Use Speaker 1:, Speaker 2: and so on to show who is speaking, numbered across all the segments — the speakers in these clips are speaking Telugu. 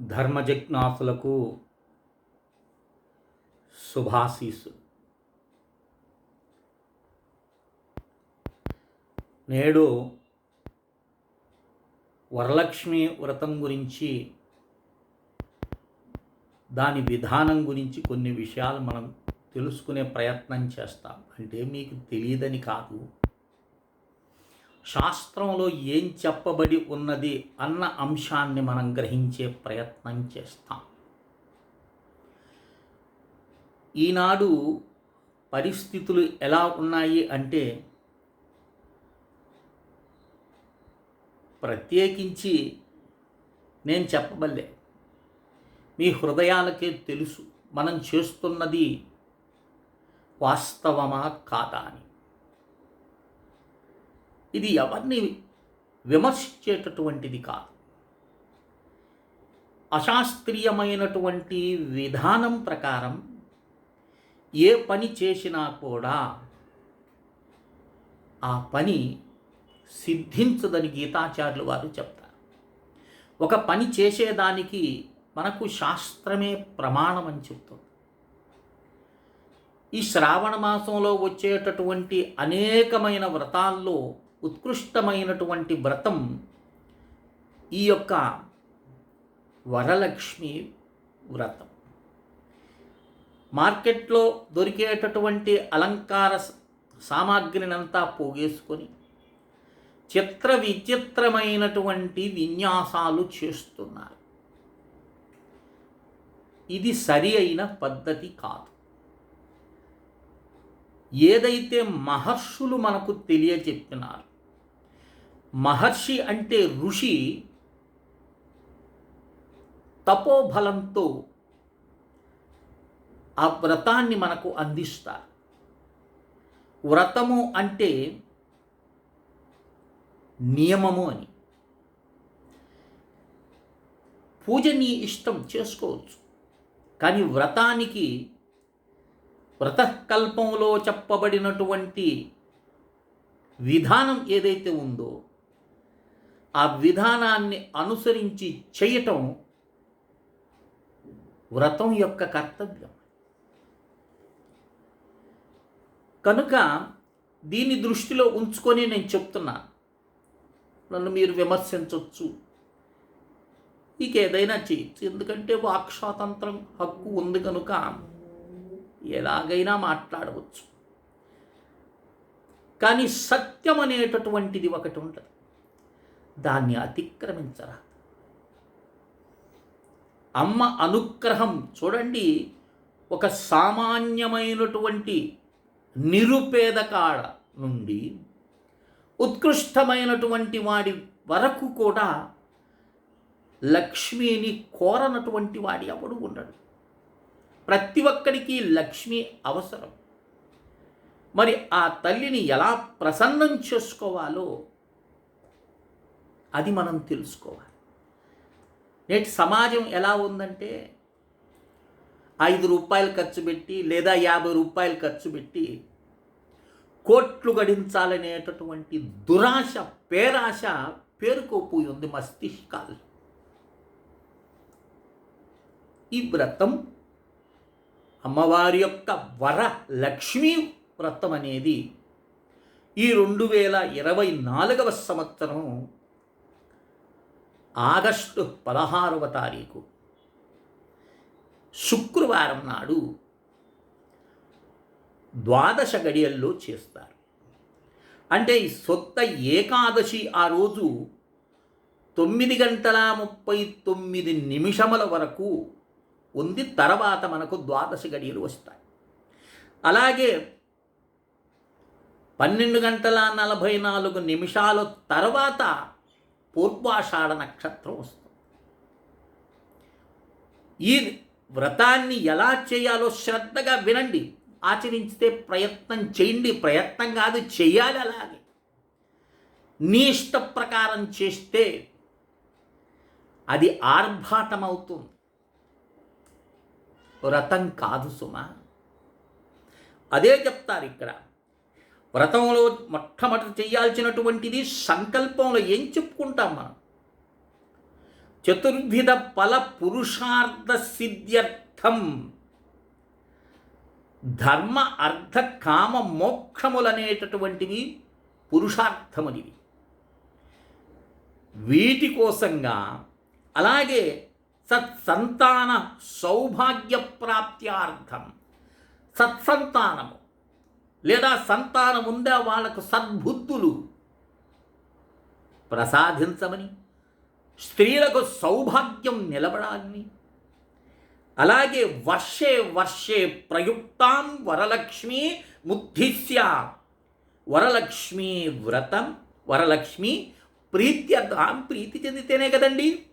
Speaker 1: ధర్మజిజ్ఞాసులకు శుభాశీస్సులు నేడు వరలక్ష్మి వ్రతం గురించి దాని విధానం గురించి కొన్ని విషయాలు మనం తెలుసుకునే ప్రయత్నం చేస్తాం. అంటే మీకు తెలియదని కాదు. శాస్త్రంలో ఏం చెప్పబడి ఉన్నది అన్న అంశాన్ని మనం గ్రహించే ప్రయత్నం చేస్తాం. ఈనాడు పరిస్థితులు ఎలా ఉన్నాయి అంటే ప్రత్యేకించి నేను చెప్పబల్లే. మీ హృదయాలకే తెలుసు మనం చేస్తున్నది వాస్తవమా కాదా అని. ఇది ఎవరిని విమర్శించేటటువంటిది కాదు. అశాస్త్రీయమైనటువంటి విధానం ప్రకారం ఏ పని చేసినా కూడా ఆ పని సిద్ధించదని గీతాచార్యులు వారు చెప్తారు. ఒక పని చేసేదానికి మనకు శాస్త్రమే ప్రమాణం అని చెప్తుంది. ఈ శ్రావణ మాసంలో వచ్చేటటువంటి అనేకమైన వ్రతాల్లో ఉత్కృష్టమైనటువంటి వ్రతం ఈ యొక్క వరలక్ష్మి వ్రతం. మార్కెట్లో దొరికేటటువంటి అలంకార సామాగ్రినంతా పోగేసుకొని చిత్ర విచిత్రమైనటువంటి విన్యాసాలు చేస్తున్నారు. ఇది సరి అయిన పద్ధతి కాదు. ఏదైతే మహర్షులు మనకు తెలియచెప్పినారు మహర్షి అంటే ఋషి తపోబలంతో ఆ వ్రతాన్ని మనకు అందిస్తారు. వ్రతము అంటే నియమము అని. పూజ నీ ఇష్టం చేసుకోవచ్చు. కానీ వ్రతానికి వ్రతకల్పంలో చెప్పబడినటువంటి విధానం ఏదైతే ఉందో ఆ విధానాన్ని అనుసరించి చేయటం వ్రతం యొక్క కర్తవ్యం. కనుక దీన్ని దృష్టిలో ఉంచుకొని నేను చెప్తున్నాను నన్ను మీరు విమర్శించవచ్చు ఇక ఏదైనా చేయొచ్చు. ఎందుకంటే వాక్ స్వాతంత్రం హక్కు ఉంది కనుక ఎలాగైనా మాట్లాడవచ్చు. కానీ సత్యం అనేటటువంటిది ఒకటి ఉంటుంది దాన్ని అతిక్రమించరా? అమ్మ అనుగ్రహం చూడండి ఒక సామాన్యమైనటువంటి నిరుపేదకాడ నుండి ఉత్కృష్టమైనటువంటి వాడి వరకు కూడా లక్ష్మిని కోరనటువంటి వాడి ఎవడు ఉండడు. ప్రతి ఒక్కడికి లక్ష్మి అవసరం. మరి ఆ తల్లిని ఎలా ప్రసన్నం చేసుకోవాలో అది మనం తెలుసుకోవాలి. నేటి సమాజం ఎలా ఉందంటే ఐదు రూపాయలు ఖర్చు పెట్టి లేదా యాభై రూపాయలు ఖర్చు పెట్టి కోట్లు గడించాలనేటటువంటి దురాశ పేరాశ పేరుకోపోయి ఉంది మస్తిష్కాలు. ఈ వ్రతం అమ్మవారి యొక్క వర లక్ష్మీ వ్రతం అనేది ఈ రెండు వేల ఇరవై నాలుగవ సంవత్సరం ఆగస్టు పదహారవ తారీఖు. శుక్రవారం నాడు ద్వాదశ గడియల్లో చేస్తారు. అంటే ఈ సొత్త ఏకాదశి ఆ రోజు తొమ్మిది గంటల ముప్పై తొమ్మిది నిమిషముల వరకు ఉంది. తర్వాత మనకు ద్వాదశ గడియలు వస్తాయి. అలాగే పన్నెండు గంటల నలభై నాలుగు నిమిషాల తర్వాత పూర్వాషాఢ నక్షత్రం వస్తుంది. ఈ వ్రతాన్ని ఎలా చేయాలో శ్రద్ధగా వినండి. ఆచరించితే ప్రయత్నం చేయండి. ప్రయత్నం కాదు చేయాలి అలాగే. నీ ఇష్ట ప్రకారం చేస్తే అది ఆర్భాటమవుతుంది. వ్రతం కాదు సుమ. అదే చెప్తారు ఇక్కడ. వ్రతంలో మొట్టమొదటి చేయాల్సినటువంటిది సంకల్పంలో ఏం చెప్పుకుంటాం మనం? చతుర్విధ ఫల పురుషార్థ సిద్ధ్యర్థం. ధర్మ అర్థ కామ మోక్షములనేటటువంటివి పురుషార్థములివి. వీటి కోసంగా అలాగే సత్సంతాన సౌభాగ్య ప్రాప్త్యార్థం సత్సంతానము. లేదా సంతానం ఉందా వాళ్ళకు సద్బుద్ధులు? ప్రసాదించమని. స్త్రీలకు సౌభాగ్యం నిలబడాలని. అలాగే వర్షే వర్షే ప్రయుక్తాం వరలక్ష్మి ముద్ధిస్య. వరలక్ష్మి వ్రతం వరలక్ష్మి ప్రీత్యర్థం ప్రీతి చెందితేనే కదండి.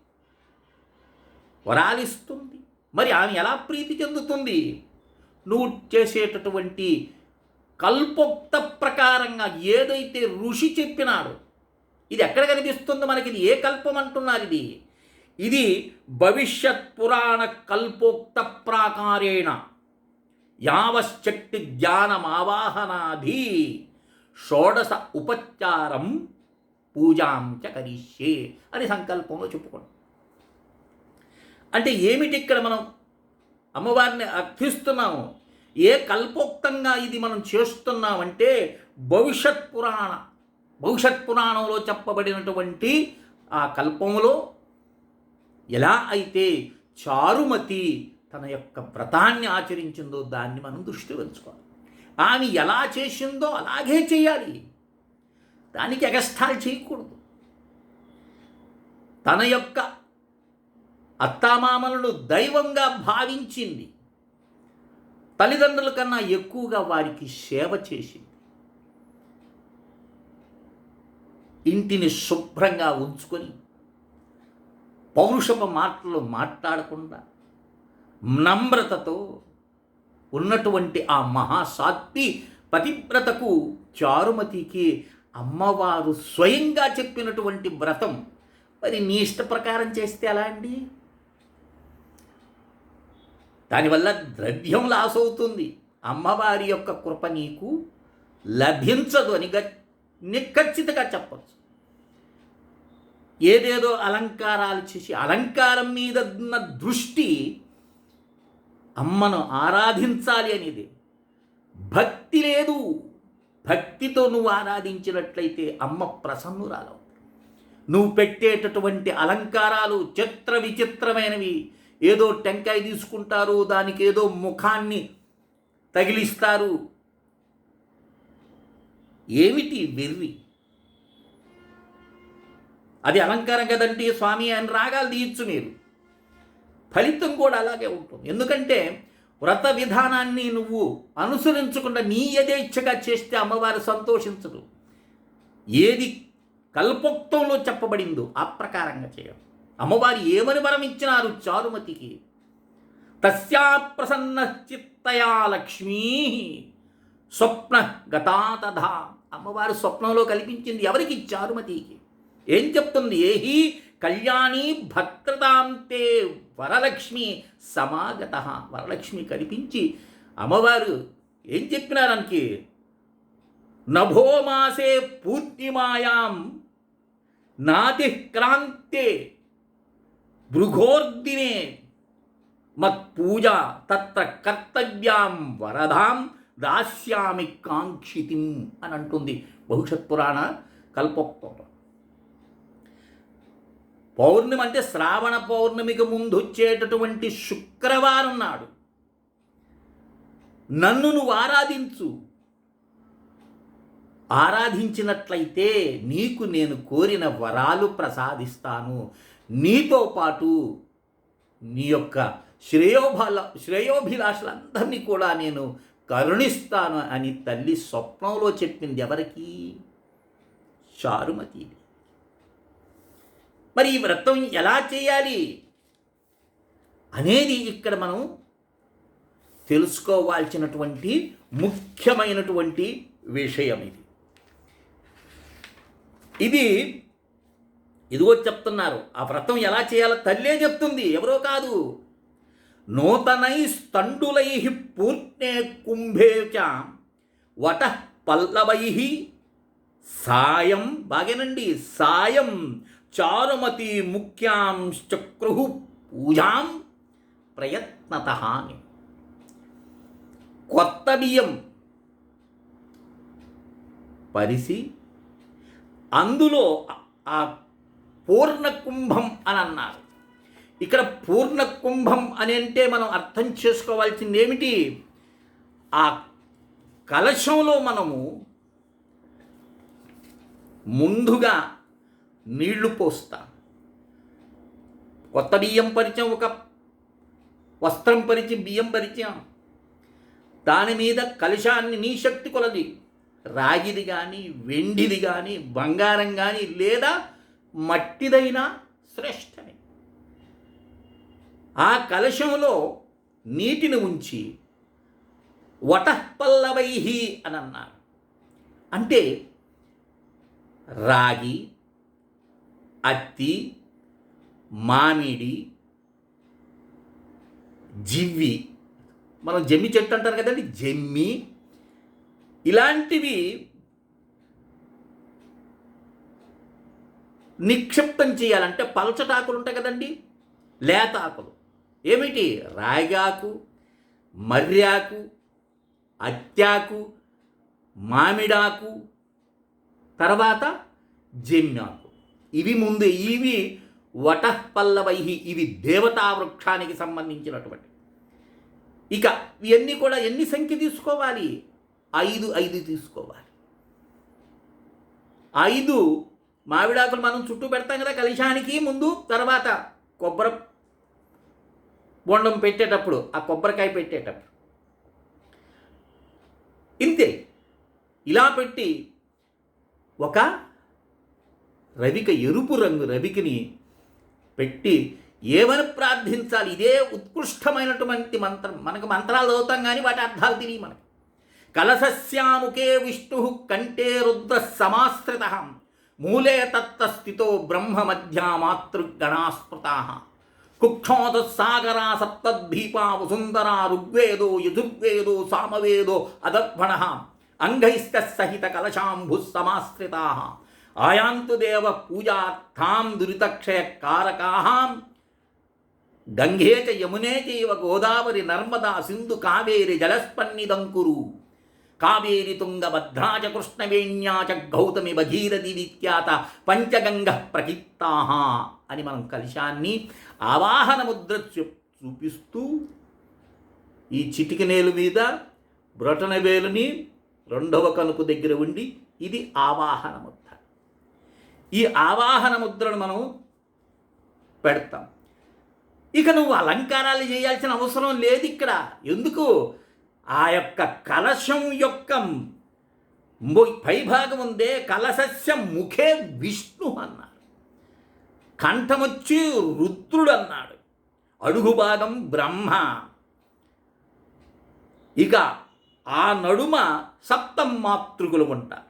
Speaker 1: వరాలిస్తుంది. మరి ఆమె ఎలా ప్రీతి చెందుతుంది? నువ్వు చేసేటటువంటి కల్పోక్త ప్రకారంగా ఏదైతే ఋషి చెప్పినాడో ఇది ఎక్కడ కనిపిస్తుందో మనకి? ఇది ఏ కల్పం అంటున్నారు ఇది? ఇది భవిష్యత్ పురాణ కల్పోక్త ప్రాకారేణ. యావశ్చక్తి ధ్యానమావాహనాధి షోడశ ఉపచారం పూజాం చ కరిష్యే అని సంకల్పంలో చెప్పుకోండి. అంటే ఏమిటి ఇక్కడ మనం అమ్మవారిని అర్థిస్తున్నాము? ఏ కల్పోక్తంగా ఇది మనం చేస్తున్నామంటే భవిష్యత్ పురాణ భవిష్యత్ పురాణంలో చెప్పబడినటువంటి ఆ కల్పంలో ఎలా అయితే చారుమతి తన యొక్క వ్రతాన్ని ఆచరించిందో దాన్ని మనం దృష్టి ఉంచుకోవాలి ఆమె ఎలా చేసిందో అలాగే చేయాలి. దానికి ఎగస్టాల్ చేయకూడదు. తన యొక్క అత్తామామలను దైవంగా భావించింది. తల్లిదండ్రుల కన్నా ఎక్కువగా వారికి సేవ చేసింది. ఇంటిని శుభ్రంగా ఉంచుకొని పౌరుషపు మాటలు మాట్లాడకుండా నమ్రతతో ఉన్నటువంటి ఆ మహాసాత్వి పతివ్రతకు చారుమతికి అమ్మవారు స్వయంగా చెప్పినటువంటి వ్రతం. మరి నీ ఇష్ట ప్రకారం చేస్తే ఎలా అండి? దానివల్ల ద్రవ్యం లాస్ అవుతుంది. అమ్మవారి యొక్క కృప నీకు లభించదు అని గ నిఖచ్చితంగా చెప్పచ్చు. ఏదేదో అలంకారాలు చేసి అలంకారం మీద ఉన్న దృష్టి అమ్మను ఆరాధించాలి అనేది. భక్తి లేదు. భక్తితో నువ్వు ఆరాధించినట్లయితే అమ్మ ప్రసన్నురాలవు. నువ్వు పెట్టేటటువంటి అలంకారాలు చిత్ర విచిత్రమైనవి. ఏదో టెంకాయ తీసుకుంటారు దానికి ఏదో ముఖాన్ని తగిలిస్తారు. ఏమిటి వెర్రి? అది అలంకారం కదండి స్వామి అని రాగాలు తీయచ్చు మీరు. ఫలితం కూడా అలాగే ఉంటుంది. ఎందుకంటే వ్రత విధానాన్ని నువ్వు అనుసరించకుండా నీ యథేచ్ఛగా చేస్తే అమ్మవారు సంతోషించదు ఏది కల్పోక్తంలో చెప్పబడిందో ఆ ప్రకారంగా చేయడం అమ్మవారు ఏమని వరం ఇచ్చినారు చారుమతికి? తస్యా ప్రసన్న చిత్తయా లక్ష్మీ స్వప్న గతాతధా అమ్మవారు స్వప్నంలో కల్పించింది ఎవరికి? చారుమతికి. ఏం చెప్తుంది? ఏహి కళ్యాణి భద్రతాంతే వరలక్ష్మి సమాగత. వరలక్ష్మి కల్పించి అమ్మవారు ఏం చెప్పినారనికి నభోమాసే పూర్ణిమాయాం నాతిక్రాంతే భృగోర్దినే మత్పూజా తత్ర కర్తవ్యాం వరదాం దాస్యామి కాంక్షితిం అని అంటుంది. భవిష్యత్ పురాణ కల్పోక్తం పౌర్ణమి అంటే శ్రావణ పౌర్ణమికి ముందు వచ్చేటటువంటి శుక్రవారం నాడు నన్ను నువ్వు ఆరాధించు. ఆరాధించినట్లయితే నీకు నేను కోరిన వరాలు ప్రసాదిస్తాను. నీతో పాటు నీ యొక్క శ్రేయోభాల శ్రేయోభిలాషులందరినీ కూడా నేను కరుణిస్తాను అని తల్లి స్వప్నంలో చెప్పింది ఎవరికి? చారుమతి. మరి ఈ వ్రతం ఎలా చేయాలి అనేది ఇక్కడ మనం తెలుసుకోవాల్సినటువంటి ముఖ్యమైనటువంటి విషయం ఇది. ఇది ఇదిగో చెప్తున్నారు ఆ వ్రతం ఎలా చేయాలో తల్లే చెప్తుంది ఎవరో కాదు. నూతనై స్తండులై పూర్ణే కుంభే చ వట పల్లవై సాయం బాగేనండి సాయం. చారుమతి ముఖ్యాం చక్రు పూజాం ప్రయత్నత. అని కొత్త బియ్యం పరిసి అందులో ఆ పూర్ణ కుంభం అని అన్నారు ఇక్కడ పూర్ణ కుంభం అని అంటే మనం అర్థం చేసుకోవాల్సింది ఏమిటి ఆ కలశంలో మనము ముందుగా నీళ్ళు పోస్తాం. కొత్త బియ్యం పరిచయం ఒక వస్త్రం పరిచి బియ్యం పరిచయం. దాని మీద కలశాన్ని నీ శక్తి కొలది. రాగిది కానీ వెండిది కానీ బంగారం కానీ లేదా మట్టిదైనా శ్రేష్టమే. ఆ కలశంలో నీటిని ఉంచి వటపల్లవైహి అని అన్నారు అంటే రాగి అత్తి మామిడి జివ్వి మనం జమ్మి చెట్టు అంటారు కదండి జమ్మి ఇలాంటివి నిక్షిప్తం చేయాలంటే పలచటాకులు ఉంటాయి కదండి. లేత ఆకులు ఏమిటి? రాగాకు మర్యాకు అత్యాకు మామిడాకు తర్వాత జమ్యాకు ఇవి ముందు ఇవి వటపల్లవైహి ఇవి దేవతా వృక్షానికి సంబంధించినటువంటి. ఇక ఇవన్నీ కూడా ఎన్ని సంఖ్య తీసుకోవాలి? ఐదు ఐదు తీసుకోవాలి. ఐదు మామిడాకులు మనం చుట్టూ పెడతాం కదా కలశానికి ముందు తర్వాత కొబ్బరి బొండం పెట్టేటప్పుడు ఆ కొబ్బరికాయ పెట్టేటప్పుడు. ఇంతే. ఇలా పెట్టి ఒక రవిక ఎరుపు రంగు రవికిని పెట్టి ఏమని ప్రార్థించాలి? ఇదే ఉత్కృష్టమైనటువంటి మంత్రం. మనకు మంత్రాలు చదువుతాం కానీ వాటి అర్థాలు తెలియ మనకి. కలసస్యాముకే విష్ణు కంటే రుద్ర సమాశ్రిత. మూలే తత్తస్థితో బ్రహ్మ మధ్యా కుక్షోదసాగరా సప్తద్వీపా వసుందరా ఋగ్వేదో యజుర్వేదో సామవేదో అదర్భణ అంగైశ్చ సహిత కలశాంభు సమాశ్రితా. ఆయాంతు దేవ పూజార్థాం దురితక్షయ కారకాహాం గంగేచ యమునే చైవ గోదావరి నర్మదా సింధు కావేరి జలస్పన్నిదంకురు కావేరి తుంగభద్రా చ కృష్ణవేణ్యా చ గౌతమి భగీరథి విఖ్యాత పంచగంగ ప్రకీర్తా అని మనం కలశాన్ని ఆవాహన ముద్ర చూ- చూపిస్తూ ఈ చిటికి నేలు మీద బ్రటన వేలుని రెండవ కనుపు దగ్గర ఉండి ఇది ఆవాహన ముద్ర ఈ ఆవాహన ముద్రను మనం పెడతాం. ఇక నువ్వు అలంకారాలు చేయాల్సిన అవసరం లేదు ఇక్కడ. ఎందుకు? ఆ యొక్క కలశం యొక్క పైభాగం ఉందే కలశస్య ముఖే విష్ణు అన్నారు కంఠమొచ్చి రుద్రుడు అన్నాడు. అడుగు భాగం బ్రహ్మ. ఇక ఆ నడుమ సప్తం మాతృకులు ఉంటారు.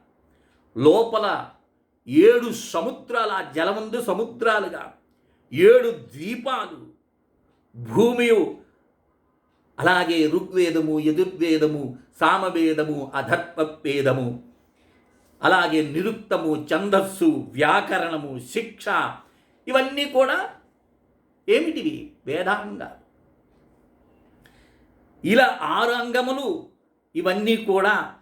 Speaker 1: లోపల ఏడు సముద్రాలు ఆ జలముందు సముద్రాలుగా ఏడు ద్వీపాలు భూమియు అలాగే ఋగ్వేదము యజుర్వేదము సామవేదము అధర్వవేదము అలాగే నిరుక్తము ఛందస్సు వ్యాకరణము శిక్ష ఇవన్నీ కూడా ఏమిటివి? వేదాంగాలు. ఇలా ఆరు అంగములు ఇవన్నీ కూడా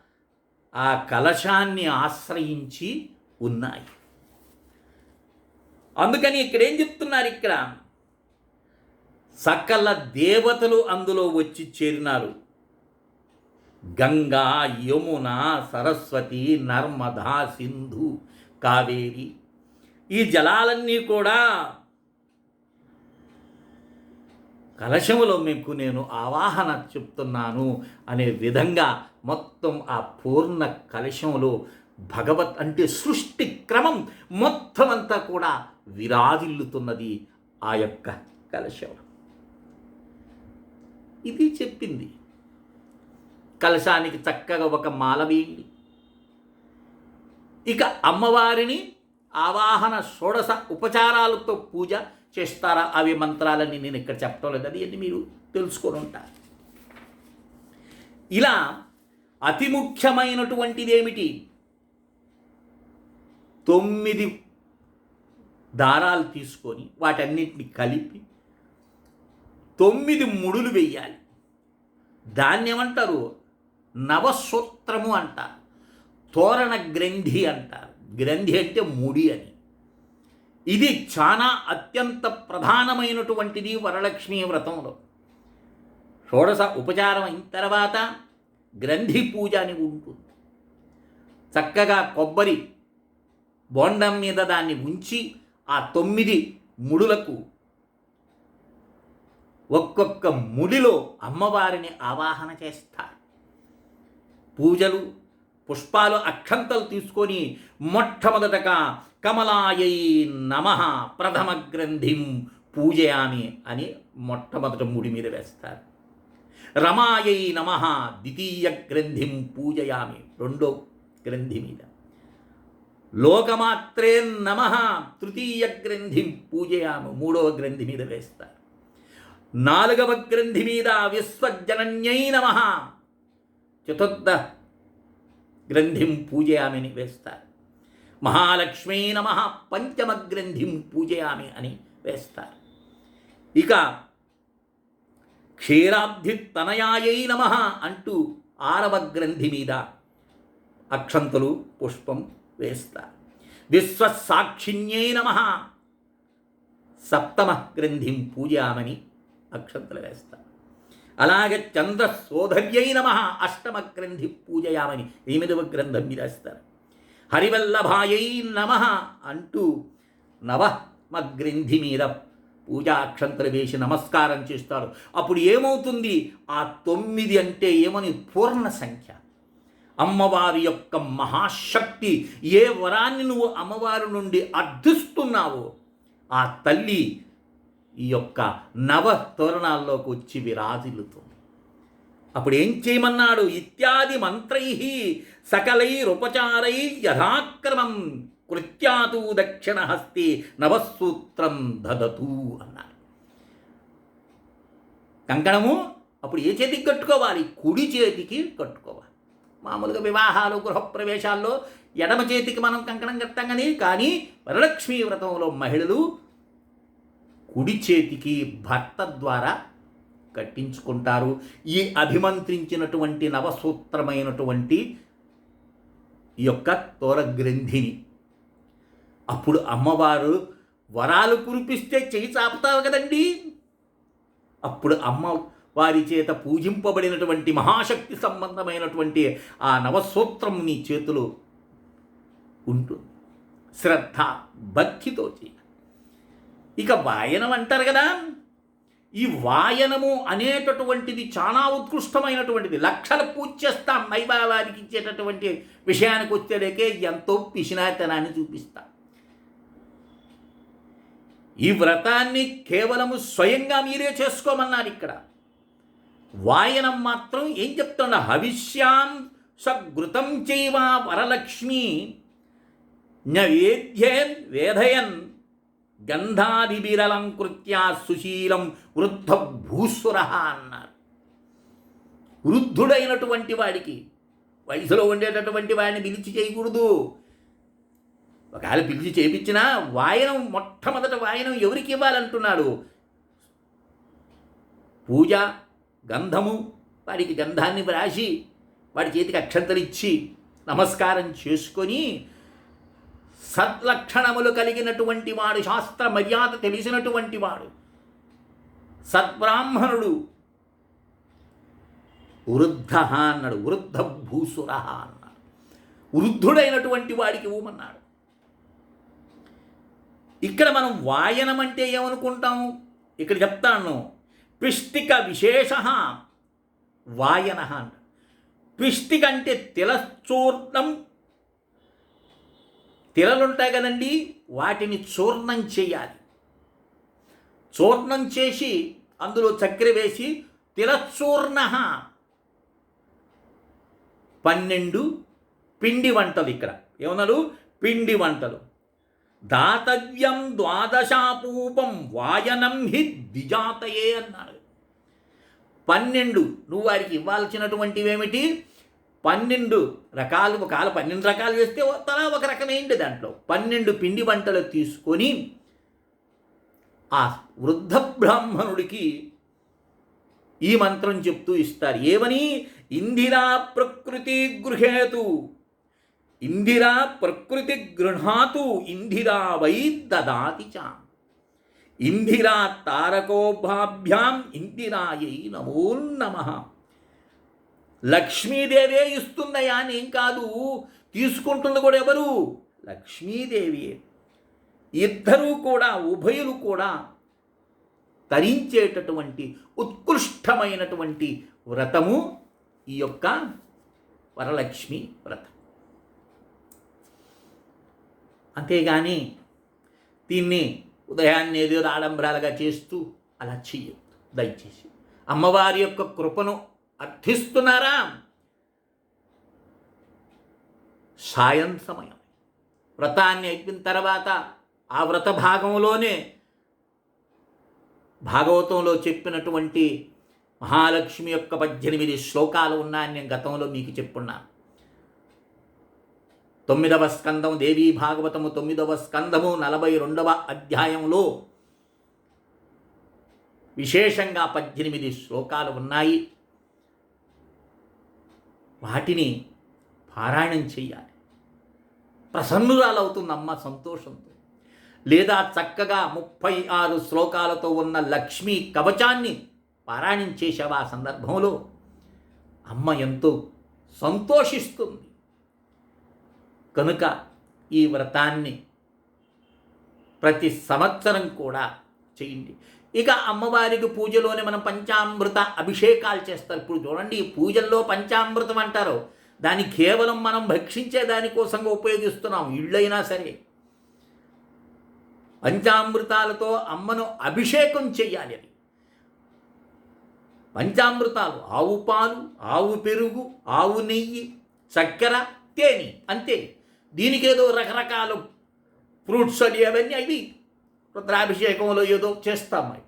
Speaker 1: ఆ కలశాన్ని ఆశ్రయించి ఉన్నాయి. అందుకని ఇక్కడ ఏం చెప్తున్నారు ఇక్కడ? సకల దేవతలు అందులో వచ్చి చేరినారు. గంగా యమున సరస్వతి నర్మదా సింధు కావేరి ఈ జలాలన్నీ కూడా కలశములో మీకు నేను ఆవాహన చెప్తున్నాను అనే విధంగా మొత్తం ఆ పూర్ణ కలశంలో భగవత్ అంటే సృష్టి క్రమం మొత్తం అంతా కూడా విరాజిల్లుతున్నది ఆ యొక్క కలశం. ఇది చెప్పింది. కలశానికి చక్కగా ఒక మాల వేయండి. ఇక అమ్మవారిని ఆవాహన షోడశ ఉపచారాలతో పూజ చేస్తారా? అవి మంత్రాలని నేను ఇక్కడ చెప్పడం లేదు. అది అన్ని మీరు తెలుసుకొని ఉంటారు. ఇలా అతి ముఖ్యమైనటువంటిది ఏమిటి? తొమ్మిది దారాలు తీసుకొని వాటన్నిటిని కలిపి తొమ్మిది ముడులు వెయ్యాలి. దాన్ని ఏమంటారు? నవసూత్రము అంటారు. తోరణ గ్రంథి అంటారు. గ్రంథి అంటే ముడి అని. ఇది చాలా అత్యంత ప్రధానమైనటువంటిది వరలక్ష్మీ వ్రతంలో. షోడశ ఉపచారం అయిన తర్వాత గ్రంథి పూజ అని ఉంటుంది. చక్కగా కొబ్బరి బోండం మీద దాన్ని ఉంచి ఆ తొమ్మిది ముడులకు ఒక్కొక్క ముడిలో అమ్మవారిని ఆవాహన చేస్తారు. పూజలు పుష్పాలు అక్షంతలు తీసుకొని మొట్టమొదటగా కమలాయై నమ ప్రథమ గ్రంథిం పూజయామి అని మొట్టమొదట ముడి మీద వేస్తారు. రమాయై నమ ద్వితీయ గ్రంథిం పూజయామి రెండో గ్రంథి మీద. లోకమాత్రే నమ తృతీయ గ్రంథిం పూజయామి మూడవ గ్రంథి మీద వేస్తారు. నాలుగవ గ్రంథి మీద విశ్వజనన్యై నమ. చతుర్థ గ్రంథిం పూజయామిని వేస్తారు. మహాలక్ష్మీ నమ పంచమ గ్రంథిం పూజయామి అని వేస్తారు. ఇక క్షీరాబ్ధి తనయాయై నమ అంటూ ఆరవ గ్రంథి మీద అక్షంతులు పుష్పం వేస్తారు. విశ్వసాక్షిణ్యై నమ. సప్తమ గ్రంథిం పూజామని అక్షంతలు వేస్తా. అలాగే చంద్రశోధర్యై నమ అష్టమ గ్రంథి పూజయామని ఎనిమిదవ గ్రంథం మీద వేస్తారు. హరివల్లభాయై నమ అంటూ నవమ గ్రంథి మీద పూజా అక్షంతలు వేసి నమస్కారం చేస్తారు. అప్పుడు ఏమవుతుంది? ఆ తొమ్మిది అంటే ఏమని? పూర్ణ సంఖ్య. అమ్మవారి యొక్క మహాశక్తి ఏ వరాన్ని నువ్వు అమ్మవారి నుండి అర్థిస్తున్నావో ఆ తల్లి ఈ యొక్క నవ తోరణాల్లోకి వచ్చి విరాజిల్లుతుంది. అప్పుడు ఏం చేయమన్నాడు? ఇత్యాది మంత్రై సకలైరుపచారై యథాక్రమం కృత్యాతు దక్షిణ హస్తి నవసూత్రం దదతు అన్నారు కంకణము అప్పుడు ఏ చేతికి కట్టుకోవాలి? కుడి చేతికి కట్టుకోవాలి. మామూలుగా వివాహాలు గృహప్రవేశాల్లో ఎడమ చేతికి మనం కంకణం కట్టాం కానీ కానీ వరలక్ష్మీ వ్రతంలో మహిళలు కుడి చేతికి భర్త ద్వారా కట్టించుకుంటారు. ఈ అభిమంత్రించినటువంటి నవసూత్రమైనటువంటి ఈ యొక్క తోరగ్రంథిని. అప్పుడు అమ్మవారు వరాలు కురిపిస్తే చేయి చాపుతావు కదండి. అప్పుడు అమ్మ వారి చేత పూజింపబడినటువంటి మహాశక్తి సంబంధమైనటువంటి ఆ నవసూత్రం నీ చేతిలో ఉంటుంది. శ్రద్ధ భక్తితో చేయి. ఇక వాయనం అంటారు కదా. ఈ వాయనము అనేటటువంటిది చాలా ఉత్కృష్టమైనటువంటిది. లక్షల పూజ చేస్తాం మైబావారికి ఇచ్చేటటువంటి విషయానికి వచ్చేలేకే ఎంతో పిసినాతనాన్ని చూపిస్తాం. ఈ వ్రతాన్ని కేవలము స్వయంగా మీరే చేసుకోమన్నారు ఇక్కడ. వాయనం మాత్రం ఏం చెప్తున్న హవిష్యాం సఘృతం చైవ వరలక్ష్మి వేద్యేన్ వేధయన్ గంధాదిబిరలంకృత్య సుశీలం వృద్ధ భూసుర అన్నారు. వృద్ధుడైనటువంటి వాడికి వయసులో ఉండేటటువంటి వాడిని పిలిచి చేయకూడదు. ఒకవేళ పిలిచి చేయించినా వాయనం మొట్టమొదట వాయనం ఎవరికి ఇవ్వాలంటున్నాడు? పూజ గంధము వాడికి గంధాన్ని రాసి వాడి చేతికి అక్షంతలిచ్చి నమస్కారం చేసుకొని సద్లక్షణములు కలిగినటువంటి వాడు శాస్త్ర మర్యాద తెలిసినటువంటి వాడు. సద్బ్రాహ్మణుడు వృద్ధ అన్నాడు వృద్ధ భూసుర అన్నాడు. వృద్ధుడైనటువంటి వాడికి ఊమన్నాడు. ఇక్కడ మనం వాయనం అంటే ఏమనుకుంటాం ఇక్కడ చెప్తాను. పిష్టిక విశేష వాయన అంట పిష్టిక అంటే తిలచూర్ణం తిలలుంటాయి కదండి వాటిని చూర్ణం చేయాలి. చూర్ణం చేసి అందులో చక్కెర వేసి తిలచూర్ణ. పన్నెండు పిండి వంటలు ఇక్కడ. ఏమన్నారు? పిండి వంటలు. దాతవ్యం ద్వాదశాపూపం వాయనం హి ద్విజాతయే అన్నాడు పన్నెండు. నువ్వు వారికి ఇవ్వాల్సినటువంటివి ఏమిటి పన్నెండు రకాలు ఒకవేళ పన్నెండు రకాలు వేస్తే తలా ఒక రకమేంటి దాంట్లో. పన్నెండు పిండి వంటలు తీసుకొని ఆ వృద్ధ బ్రాహ్మణుడికి ఈ మంత్రం చెప్తూ ఇస్తారు. ఏమని? ఇందిరా ప్రకృతి గృహేతు ఇందిరా ప్రకృతి గృహాతు ఇందిరా వై దదాతి చ. ఇందిరా తారకోభాభ్యాం ఇందిరాయై నమో నమ. లక్ష్మీదేవే ఇస్తుందయా ఏం కాదు తీసుకుంటుంది కూడా ఎవరు? లక్ష్మీదేవియే ఇద్దరూ కూడా ఉభయులు కూడా తరించేటటువంటి ఉత్కృష్టమైనటువంటి వ్రతము ఈ యొక్క వరలక్ష్మి వ్రతం. అంతేగాని దీన్ని ఉదయాన్నే ఏదో ఆడంబరాలుగా చేస్తూ అలా చెయ్యొద్దు. దయచేసి అమ్మవారి యొక్క కృపను అర్థిస్తున్నారా? సాయం సమయం. వ్రతాన్ని అయిపోయిన తర్వాత ఆ వ్రత భాగంలోనే భాగవతంలో చెప్పినటువంటి మహాలక్ష్మి యొక్క పద్దెనిమిది శ్లోకాలు ఉన్నాయని నేను గతంలో మీకు చెప్పున్నాను తొమ్మిదవ స్కందం దేవీ భాగవతము తొమ్మిదవ స్కందము నలభై రెండవ అధ్యాయంలో విశేషంగా పద్దెనిమిది శ్లోకాలు ఉన్నాయి. వాటిని పారాయణం చెయ్యాలి. ప్రసన్నురాలవుతుంది అమ్మ సంతోషంతో. లేదా చక్కగా ముప్పై ఆరు శ్లోకాలతో ఉన్న లక్ష్మీ కవచాన్ని పారాయణం చేసావా ఆ సందర్భంలో. అమ్మ ఎంతో సంతోషిస్తుంది. కనుక ఈ వ్రతాన్ని ప్రతి సంవత్సరం కూడా చేయండి. ఇక అమ్మవారికి పూజలోనే మనం పంచామృత అభిషేకాలు చేస్తారు. ఇప్పుడు చూడండి పూజల్లో పంచామృతం అంటారు. దాన్ని కేవలం మనం భక్షించే దానికోసంగా ఉపయోగిస్తున్నాం ఇళ్ళైనా సరే. పంచామృతాలతో అమ్మను అభిషేకం చెయ్యాలి అది. పంచామృతాలు ఆవు పాలు ఆవు పెరుగు ఆవు నెయ్యి చక్కెర తేనె అంతే. దీనికేదో రకరకాల ఫ్రూట్స్ అని అవన్నీ అవి రుద్రాభిషేకంలో ఏదో చేస్తాం మరి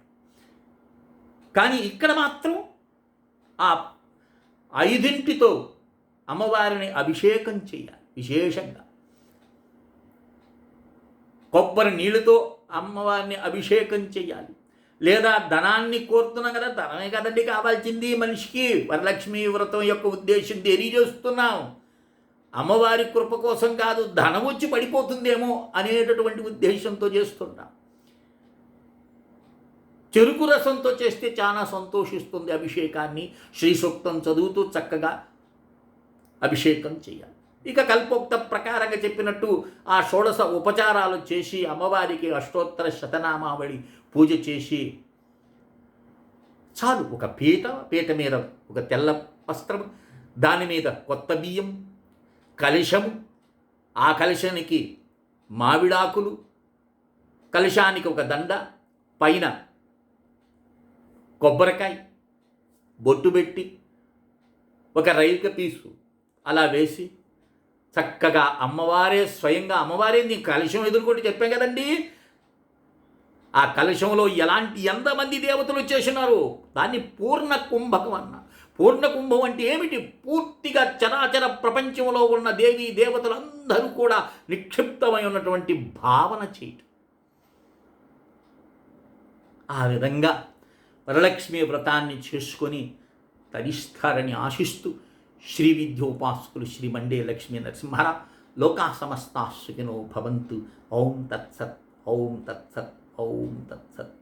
Speaker 1: కానీ ఇక్కడ మాత్రం ఆ ఐదింటితో అమ్మవారిని అభిషేకం చేయాలి విశేషంగా. కొబ్బరి నీళ్ళతో అమ్మవారిని అభిషేకం చేయాలి. లేదా ధనాన్ని కోరుతున్నాం కదా ధనమే కదండి కావాల్సింది మనిషికి. వరలక్ష్మి వ్రతం యొక్క ఉద్దేశం తెలియజేస్తున్నాం అమ్మవారి కృప కోసం కాదు ధనం వచ్చి పడిపోతుందేమో అనేటటువంటి ఉద్దేశంతో చేస్తున్నాం. చెరుకు రసంతో చేస్తే చాలా సంతోషిస్తుంది అభిషేకాన్ని. శ్రీ సూక్తం చదువుతూ చక్కగా అభిషేకం చేయాలి. ఇక కల్పోక్త ప్రకారంగా చెప్పినట్టు ఆ షోడశ ఉపచారాలు చేసి అమ్మవారికి అష్టోత్తర శతనామావళి పూజ చేసి చాలు. ఒక పీట పీట మీద ఒక తెల్ల వస్త్రం దాని మీద కొత్త బియ్యం కలశము ఆ కలశానికి మావిడాకులు కలశానికి ఒక దండ పైన కొబ్బరికాయ బొట్టు పెట్టి ఒక రైక పీసు అలా వేసి చక్కగా అమ్మవారే స్వయంగా అమ్మవారే నీ కలుషం ఎదుర్కొంటే చెప్పాం కదండి. ఆ కలుషంలో ఎలాంటి ఎంతమంది దేవతలు వచ్చేసినారు దాన్ని పూర్ణ కుంభకం అన్న. పూర్ణ కుంభం అంటే ఏమిటి? పూర్తిగా చరాచర ప్రపంచంలో ఉన్న దేవి దేవతలందరూ కూడా నిక్షిప్తమై ఉన్నటువంటి భావన చేయటం. ఆ విధంగా వరలక్ష్మి వ్రతాన్ని చేసుకొని తరిస్తారని ఆశిస్తూ శ్రీ విద్యోపాసకులు శ్రీ మండే లక్ష్మీ నరసింహర లోకా సమస్తా సుఖినో భవంతు. ఓం తత్సత్ ఓం తత్సత్ ఓం తత్సత్.